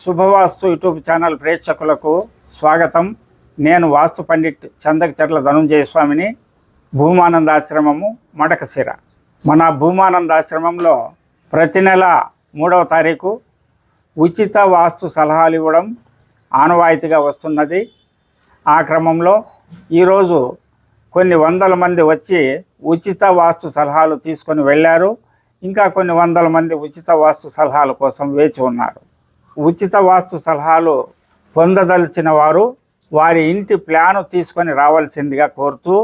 శుభవాస్తు YouTube channel ప్రేక్షకులకు స్వాగతం. నేను వాస్తు పండిట్ చందకచర్ల ధనుంజయ స్వామిని భూమానంద ఆశ్రమము మడకశిర మన భూమానంద ఆశ్రమంలో ప్రతి నెల మూడవ తారీఖు ఉచిత వాస్తు సలహాలు ఇవ్వడం ఆనవాయితీగా వస్తున్నది. ఆ క్రమంలో ఈరోజు కొన్ని వందల మంది వచ్చి ఉచిత వాస్తు సలహాలు తీసుకొని వెళ్ళారు. ఇంకా కొన్ని వందల మంది ఉచిత వాస్తు సలహాల కోసం వేచి ఉన్నారు. ఉచిత వాస్తు సలహాలు పొందదలిచిన వారు వారి ఇంటి ప్లాను తీసుకొని రావాల్సిందిగా కోరుతూ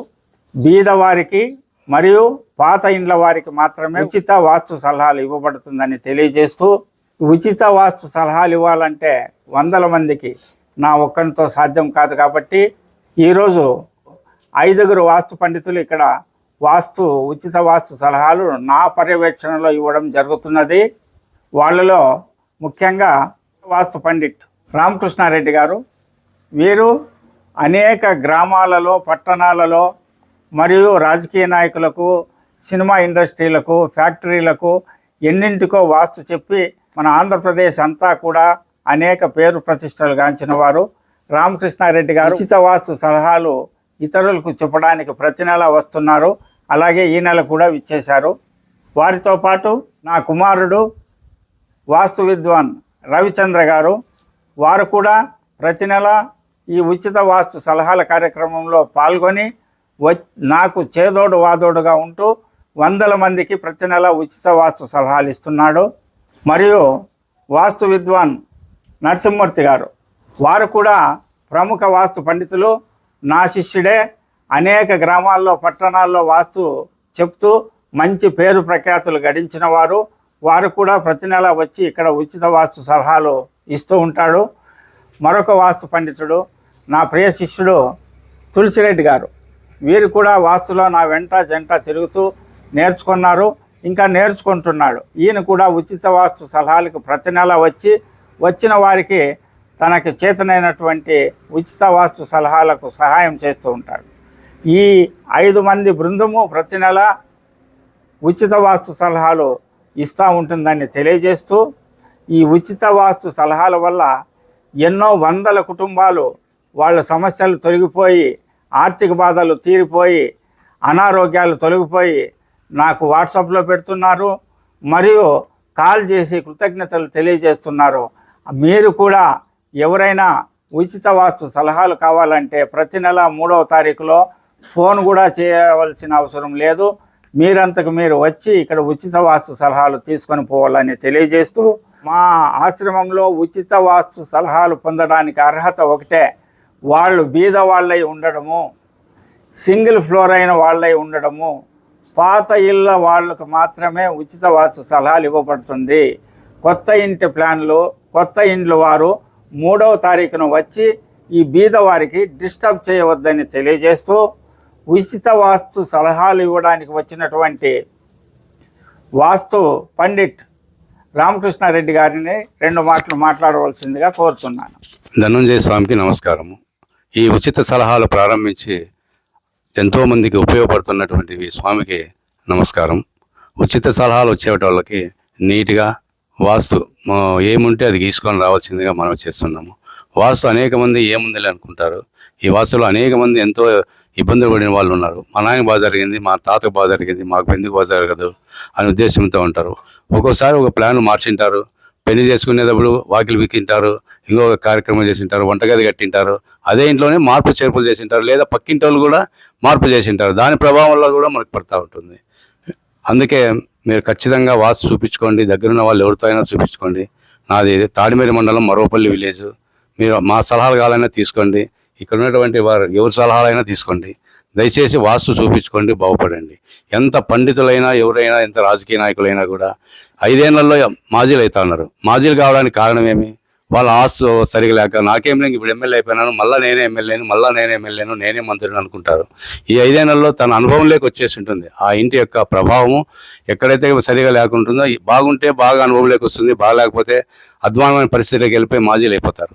బీదవారికి మరియు పాత ఇండ్ల వారికి మాత్రమే ఉచిత వాస్తు సలహాలు ఇవ్వబడుతుందని తెలియజేస్తూ ఉచిత వాస్తు సలహాలు ఇవ్వాలంటే వందల మందికి నా ఒక్కరితో సాధ్యం కాదు కాబట్టి ఈరోజు ఐదుగురు వాస్తు పండితులు ఇక్కడ వాస్తు ఉచిత వాస్తు సలహాలు నా పర్యవేక్షణలో ఇవ్వడం జరుగుతున్నది. వాళ్ళలో ముఖ్యంగా వాస్తు పండిట్ రామకృష్ణారెడ్డి గారు వీరు అనేక గ్రామాలలో పట్టణాలలో మరియు రాజకీయ నాయకులకు సినిమా ఇండస్ట్రీలకు ఫ్యాక్టరీలకు ఎన్నింటికో వాస్తు చెప్పి మన ఆంధ్రప్రదేశ్ అంతా కూడా అనేక పేరు ప్రతిష్టలు గాంచిన వారు. రామకృష్ణారెడ్డి గారు ఉచిత వాస్తు సలహాలు ఇతరులకు చెప్పడానికి ప్రతి నెల వస్తున్నారు. అలాగే ఈ నెల కూడా ఇచ్చేశారు వారితో పాటు నా కుమారుడు వాస్తు విద్వాన్ రవిచంద్ర గారు. వారు కూడా ప్రతి నెల ఈ ఉచిత వాస్తు సలహాల కార్యక్రమంలో పాల్గొని వ నాకు చేదోడు వాదోడుగా ఉంటూ వందల మందికి ప్రతి నెల ఉచిత వాస్తు సలహాలు ఇస్తున్నాడు. మరియు వాస్తు విద్వాన్ నరసింహమూర్తి గారు. వారు కూడా ప్రముఖ వాస్తు పండితులు. నా శిష్యుడే. అనేక గ్రామాల్లో పట్టణాల్లో వాస్తు చెప్తూ మంచి పేరు ప్రఖ్యాతులు గడించిన వారు. వారు కూడా ప్రతి నెల వచ్చి ఇక్కడ ఉచిత వాస్తు సలహాలు ఇస్తూ ఉంటాడు. మరొక వాస్తు పండితుడు నా ప్రియ శిష్యుడు తులసిరెడ్డి గారు. వీరు కూడా వాస్తులో నా వెంట జంట తిరుగుతూ నేర్చుకున్నారు ఇంకా నేర్చుకుంటున్నాడు. ఈయన కూడా ఉచిత వాస్తు సలహాలకు ప్రతి నెల వచ్చి వచ్చిన వారికి తనకి చేతనైనటువంటి ఉచిత వాస్తు సలహాలకు సహాయం చేస్తూ ఉంటాడు. ఈ ఐదు మంది బృందము ప్రతి నెల ఉచిత వాస్తు సలహాలు ఇస్తూ ఉంటుందని తెలియజేస్తూ ఈ ఉచిత వాస్తు సలహాల వల్ల ఎన్నో వందల కుటుంబాలు వాళ్ళ సమస్యలు తొలగిపోయి ఆర్థిక బాధలు తీరిపోయి అనారోగ్యాలు తొలగిపోయి నాకు వాట్సాప్లో పెడుతున్నారు మరియు కాల్ చేసి కృతజ్ఞతలు తెలియజేస్తున్నారు. మీరు కూడా ఎవరైనా ఉచిత వాస్తు సలహాలు కావాలంటే ప్రతి నెల మూడవ తారీఖులో ఫోన్ కూడా చేయవలసిన అవసరం లేదు. మీరంతకు మీరు వచ్చి ఇక్కడ ఉచిత వాస్తు సలహాలు తీసుకొని పోవాలని తెలియజేస్తూ మా ఆశ్రమంలో ఉచిత వాస్తు సలహాలు పొందడానికి అర్హత ఒకటే. వాళ్ళు బీద వాళ్ళై ఉండడము సింగిల్ ఫ్లోర్ అయిన వాళ్ళై ఉండడము పాత ఇళ్ళ వాళ్ళకు మాత్రమే ఉచిత వాస్తు సలహాలు ఇవ్వబడుతుంది. కొత్త ఇంటి ప్లాన్లు కొత్త ఇండ్లు వారు మూడవ తారీఖున వచ్చి ఈ బీద వారికి డిస్టర్బ్ చేయవద్దని తెలియజేస్తూ ఉచిత వాస్తు సలహాలు ఇవ్వడానికి వచ్చినటువంటి వాస్తు పండిట్ రామకృష్ణారెడ్డి గారిని రెండు మాటలు మాట్లాడవలసిందిగా కోరుతున్నాను. ధనంజయ స్వామికి నమస్కారము. ఈ ఉచిత సలహాలు ప్రారంభించి ఎంతోమందికి ఉపయోగపడుతున్నటువంటి స్వామికి నమస్కారం. ఉచిత సలహాలు వచ్చే వాళ్ళకి నీట్గా వాస్తు ఏముంటే అది గీసుకొని రావాల్సిందిగా మనం చేస్తున్నాము. వాస్తు అనేక మంది ఏముందిలే అనుకుంటారు. ఈ వాస్తులో అనేక మంది ఎంతో ఇబ్బందులు పడిన వాళ్ళు ఉన్నారు. మా నాయన బాగా జరిగింది మా తాతకు బాగా జరిగింది మాకు ఎందుకు బాగా జరగదు అనే ఉద్దేశంతో ఉంటారు. ఒక్కోసారి ఒక ప్లాన్ మార్చింటారు. పెళ్ళి చేసుకునేటప్పుడు వాకిలు విక్కింటారు ఇంకొక కార్యక్రమం చేసింటారు వంటగది కట్టింటారు. అదే ఇంట్లోనే మార్పు చేర్పులు చేసింటారు లేదా పక్కింటి వాళ్ళు కూడా మార్పు చేసింటారు. దాని ప్రభావం వల్ల కూడా మనకు పడతా ఉంటుంది. అందుకే మీరు ఖచ్చితంగా వాస్తు చూపించుకోండి దగ్గరున్న వాళ్ళు ఎవరితో అయినా చూపించుకోండి. నాది తాడిమేరి మండలం మరోపల్లి విలేజ్. మీరు మా సలహాలు కావాలన్నా తీసుకోండి. ఇక్కడ ఉన్నటువంటి వారు ఎవరి సలహాలైనా తీసుకోండి. దయచేసి వాస్తు చూపించుకోండి బాగుపడండి. ఎంత పండితులైనా ఎవరైనా ఎంత రాజకీయ నాయకులైనా కూడా ఐదేళ్ళలో మాజీలు అవుతా ఉన్నారు మాజీలు కావడానికి కారణం ఏమి? వాళ్ళ ఆస్తు సరిగా లేక నాకేం లేదు ఇప్పుడు ఎమ్మెల్యే అయిపోయినాను మళ్ళీ నేనే ఎమ్మెల్యేను మళ్ళీ నేనే ఎమ్మెల్యేను నేనే మంత్రిని అనుకుంటారు. ఈ ఐదేళ్ళలో తన అనుభవంలోకి వచ్చేసి ఉంటుంది. ఆ ఇంటి యొక్క ప్రభావము ఎక్కడైతే సరిగా లేకుంటుందో బాగుంటే బాగా అనుభవంలోకి వస్తుంది బాగా లేకపోతే అధ్వానమైన పరిస్థితిలోకి వెళ్ళిపోయి మాజీలు అయిపోతారు.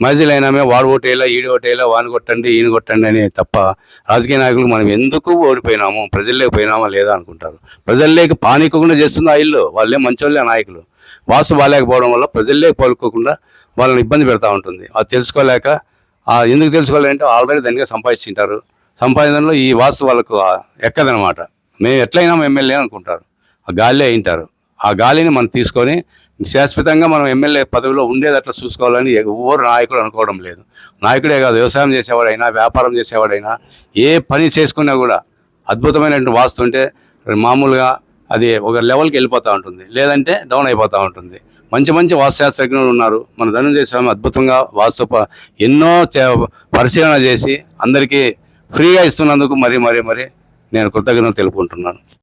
మజిలైనామే అయినామే వాడు ఓటేలా ఈడు ఓటేలా వాని కొట్టండి ఈయన కొట్టండి అని తప్ప రాజకీయ నాయకులు మనం ఎందుకు ఓడిపోయినాము? ప్రజల్లోకి పోయినామా లేదా అనుకుంటారు. ప్రజల్లోకి పానికోకుండా చేస్తుంది ఆ ఇల్లు వాళ్ళే మంచోళ్ళే ఆ నాయకులు. వాస్తు బాగాలేకపోవడం వల్ల ప్రజల్లే కోలుకోకుండా వాళ్ళని ఇబ్బంది పెడతా ఉంటుంది. అది తెలుసుకోలేక ఎందుకు తెలుసుకోవాలంటే ఆల్రెడీ దానిగా సంపాదించింటారు. సంపాదనలో ఈ వాస్తు వాళ్ళకు ఎక్కదనమాట మేము ఎట్లయినా ఎమ్మెల్యే అనుకుంటారు. ఆ గాలిలో అయింటారు ఆ గాలిని మనం తీసుకొని శాశ్వతంగా మనం ఎమ్మెల్యే పదవిలో ఉండేది అట్లా చూసుకోవాలని ఎవరు నాయకుడు అనుకోవడం లేదు. నాయకుడే కాదు వ్యవసాయం చేసేవాడైనా వ్యాపారం చేసేవాడైనా ఏ పని చేసుకున్నా కూడా అద్భుతమైనటువంటి వాస్తు ఉంటే మామూలుగా అది ఒక లెవెల్కి వెళ్ళిపోతూ ఉంటుంది. లేదంటే డౌన్ అయిపోతూ ఉంటుంది. మంచి మంచి వాస్తుశాస్త్రజ్ఞులు ఉన్నారు. మన ధనంజయ స్వామి అద్భుతంగా వాస్తు ఎన్నో చే- పరిశీలన చేసి అందరికీ ఫ్రీగా ఇస్తున్నందుకు మరి మరి మరి నేను కృతజ్ఞతలు తెలుపుకుంటున్నాను.